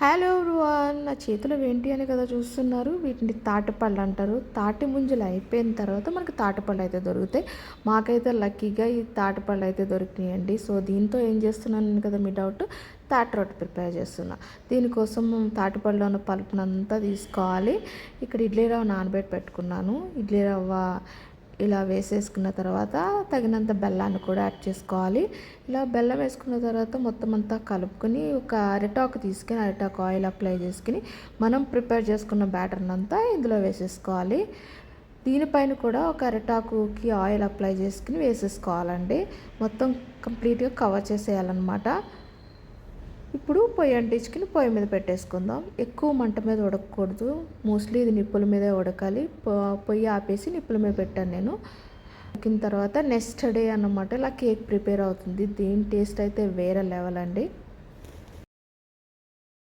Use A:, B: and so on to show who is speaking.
A: Hello everyone నా చేతిలో ఏంటి అని కదా చూస్తున్నారు? వీటిని తాటిపళ్ళు అంటారు. తాటి ముంజలు అయిపోయిన తర్వాత మనకి తాటిపళ్ళు అయితే దొరుకుతాయి. మాకైతే లక్కీగా ఈ తాటిపళ్ళు అయితే దొరికినాయండి. సో దీంతో ఏం చేస్తున్నాను కదా మీ డౌట్? తాటి రొట్టె ప్రిపేర్ చేస్తున్నా. దీనికోసం తాటిపళ్ళు ఉన్న పలుపునంతా తీసుకోవాలి. ఇక్కడ ఇడ్లీ రవ్వ నానబెట్టి పెట్టుకున్నాను. ఇడ్లీ రవ్వ ఇలా వేసేసుకున్న తర్వాత తగినంత బెల్లాన్ని కూడా యాడ్ చేసుకోవాలి. ఇలా బెల్లం వేసుకున్న తర్వాత మొత్తం అంతా కలుపుకొని ఒక అరిటాకు తీసుకుని అరిటాకు ఆయిల్ అప్లై చేసుకుని మనం ప్రిపేర్ చేసుకున్న బ్యాటర్ని అంతా ఇందులో వేసేసుకోవాలి. దీనిపైన కూడా ఒక అరిటాకుకి ఆయిల్ అప్లై చేసుకుని వేసేసుకోవాలండి. మొత్తం కంప్లీట్గా కవర్ చేసేయాలన్నమాట. ఇప్పుడు పొయ్యి అంటించుకుని పొయ్యి మీద పెట్టేసుకుందాం. ఎక్కువ మంట మీద ఉడకకూడదు. మోస్ట్లీ ఇది నిప్పుల మీదే ఉడకాలి. పొయ్యి ఆపేసి నిప్పుల మీద పెట్టాను నేను. ఉడికిన తర్వాత నెక్స్ట్ డే అన్నమాట ఇలా కేక్ ప్రిపేర్ అవుతుంది. దీని టేస్ట్ అయితే వేరే లెవెల్ అండి.